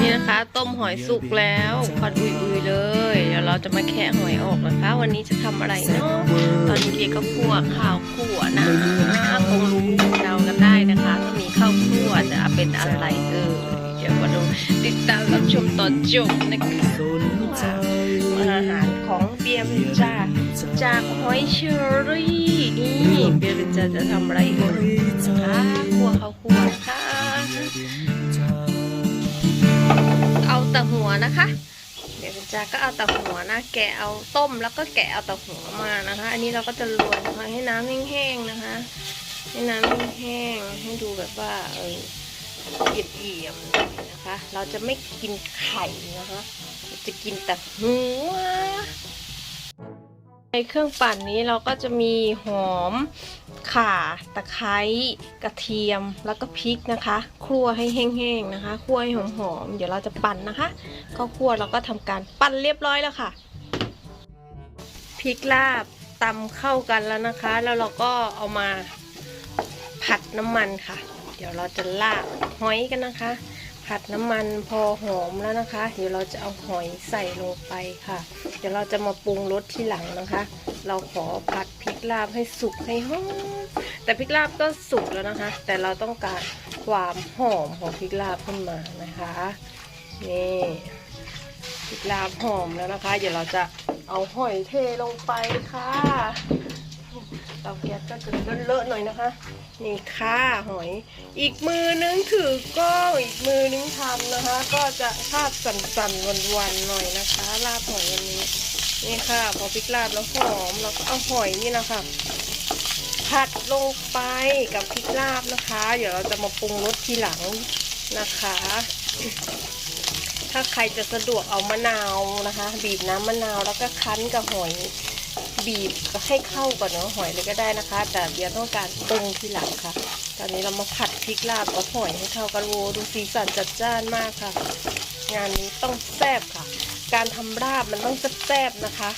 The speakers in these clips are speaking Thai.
นี่นะคะ ต้มหอยสุกแล้วควันอุยๆเลย เดี๋ยวเราจะมาแคะหอยออกนะคะ วันนี้จะทำอะไรเนาะตอนนี้เกียก็คั่วข้าวคั่วนะคงรู้เดากันได้นะคะ ถ้ามีข้าวคั่วจะเป็นอะไรเออเดี๋ยวมาดูติดตามรับชมตอนจบนะคะ จากหอยเชอรี่นี่เบียร์เบนจาจะทำอะไรเอ่ยนคะคั่วข้าวคั่วนะคะเอาแต่หัวนะคะเดี๋ยวจาก็เอาแต่หัวนะ แกะเอาต้มแล้วก็แกะเอาแต่หัวมานะคะ อันนี้เราก็จะลวนนะคะให้น้ำแห้งๆนะคะ ให้น้ำแห้งให้ดูแบบว่าเออเอี่ยมๆน่อยนะคะ เราจะไม่กินไข่นะคะ จะกินแต่หัว ในเครื่องปั่นนี้เราก็จะมีหอมข่าตะไคร้กระเทียมแล้วก็พริกนะคะ คั่วให้แห้งๆนะคะ คั่วให้หอมๆเดี๋ยวเราจะปั่นนะคะข้าวคั่วเราก็ทำการปั่นเรียบร้อยแล้วค่ะพริกลาบตำเข้ากันแล้วนะคะ แล้วเราก็เอามาผัดน้ำมันค่ะ เดี๋ยวเราจะลาบหอยกันนะคะ ผัดน้ำมันพอหอมแล้วนะคะ เดี๋ยวเราจะเอาหอยใส่ลงไปค่ะ เดี๋ยวเราจะมาปรุงรสที่หลังนะคะ เราขอผัดพริกลาบให้สุกให้หอมแต่พริกลาบก็สุกแล้วนะคะ แต่เราต้องการความหอมของพริกลาบขึ้นมานะคะนี่พริกลาบหอมแล้วนะคะ เดี๋ยวเราจะเอาหอยเทลงไปค่ะ เตาแก๊สก็จะเลอะๆหน่อยนะคะ นี่ค่ะหอย อีกมือนึงถือกล้องอีกมือนึงทำนะคะ ก็จะภาพสั่นๆวันๆหน่อยนะคะลาบหอยวันนี้ นี่ค่ะ พอพริกลาบแล้วหอมเราก็เอาหอยนี่นะคะผัดลงไปกับพริกลาบนะคะ เดี๋ยวเราจะมาปรุงรสทีหลังนะคะ ถ้าใครจะสะดวกเอามะนาวนะคะ บีบน้ำมะนาวแล้วก็คั้นกับหอย บีบก็ให้เข้ากับเนื้อหอยเลยก็ได้นะคะ แต่เบียร์ต้องการปรุงทีหลังค่ะ ตอนนี้เรามาผัดพริกลาบกับหอยให้เข้ากันโวดูสีสันจัดจ้านมากค่ะ งานนี้ต้องแซ่บค่ะ การทำราบมันต้องแซ่บนะคะ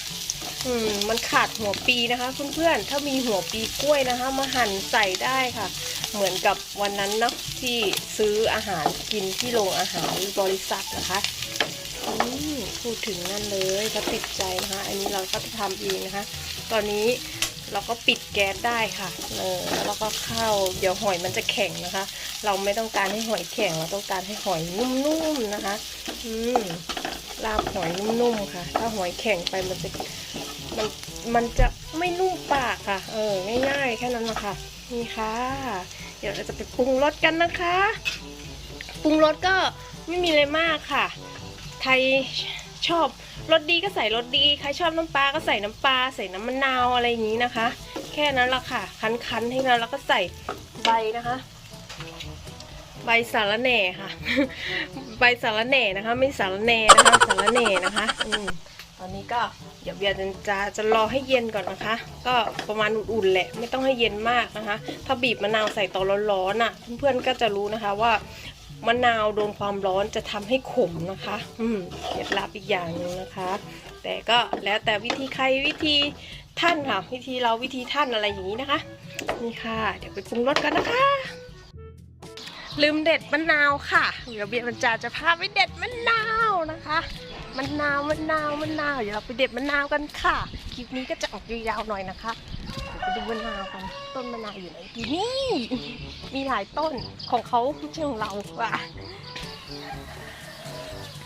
อืมมันขาดหัวปีนะคะเพื่อนๆถ้ามีหัวปีกล้วยนะคะ มาหั่นใส่ได้ค่ะ เหมือนกับวันนั้นเนาะที่ซื้ออาหารกินที่โรงอาหารบริษัทนะคะ พูดถึงนั่นเลยก็ติดใจนะคะอันนี้เราก็จะทำเองนะคะ ตอนนี้เราก็ปิดแก๊สได้ค่ะเออแล้วเราก็เข้าเดี๋ยวหอยมันจะแข็งนะคะ เราไม่ต้องการให้หอยแข็งเราต้องการให้หอยนุ่มๆนะคะ อืมลาบหอยนุ่มๆค่ะ ถ้าหอยแข็งไปมันจะมันมันจะไม่นุ่มปากค่ะ เออง่ายๆแค่นั้นนะคะนี่ค่ะ เดี๋ยวเราจะไปปรุงรสกันนะคะ ปรุงรสก็ไม่มีอะไรมากค่ะ ใครชอบรสดีก็ใส่รสดี ใครชอบน้ำปลาก็ใส่น้ำปลาใส่น้ำมะนาวอะไรอย่างนี้นะคะ แค่นั้นละค่ะ คั้นๆให้นั้นแล้วก็ใส่ใบนะคะ ใบสาระแหน่ค่ะ ใบสาระแหน่นะคะ ไม่สาระแหน่นะคะสาระแหน่นะคะอืมตอนนี้ก็เดี๋ยวเบียร์จะจะจะรอให้เย็นก่อนนะคะ ก็ประมาณอุ่นๆแหละไม่ต้องให้เย็นมากนะคะ ถ้าบีบมะนาวใส่ตอนร้อนๆอะ เพื่อนๆก็จะรู้นะคะว่า มะนาวโดนความร้อนจะทำให้ขมนะคะ อืมเคล็ดลับอีกอย่างหนึ่งนะคะ แต่ก็แล้วแต่วิธีใครวิธีท่านค่ะ วิธีเราวิธีท่านอะไรอย่างนี้นะคะ นี่ค่ะ เดี๋ยวไปปรุงรสกันนะคะ ลืมเด็ดมะนาวค่ะเดี๋ยวเบียร์บรรจาจะพาไปเด็ดมะนาวนะคะมะนาวมะนาวมะนาวเดี๋ยวเราไปเด็ดมะนาวกันค่ะคลิปนี้ก็จะออกยาวๆหน่อยนะคะ ไปดูมะนาวกันต้นมะนาวอยู่ไหนดีนี่ มีหลายต้นของเขาไม่ใช่ของเราว่ะ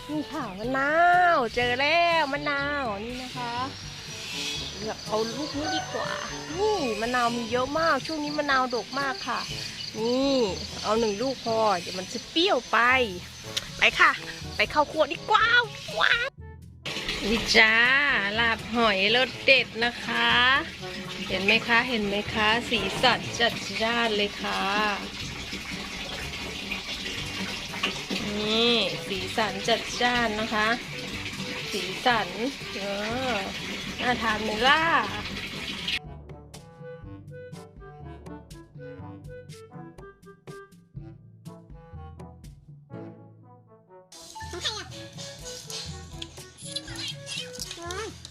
นี่ค่ะมะนาว เจอแล้วมะนาวนี่นะคะเลือกเอาลูกนี้ดีกว่า นี่มะนาวมีเยอะมากช่วงนี้มะนาวดกมากค่ะ นี่เอาหนึ่งลูกพอเดี๋ยวมันจะเปรี้ยวไป ไปค่ะ ไปเข้าครัวดีกว่าว้าวนี่จ้าลาบหอยรสเด็ดนะคะ เห็นไหมคะ เห็นไหมคะ สีสันจัดจ้านเลยค่ะ นี่ สีสันจัดจ้านนะคะ สีสัน เออน่าทานไหมล่ะ嗯。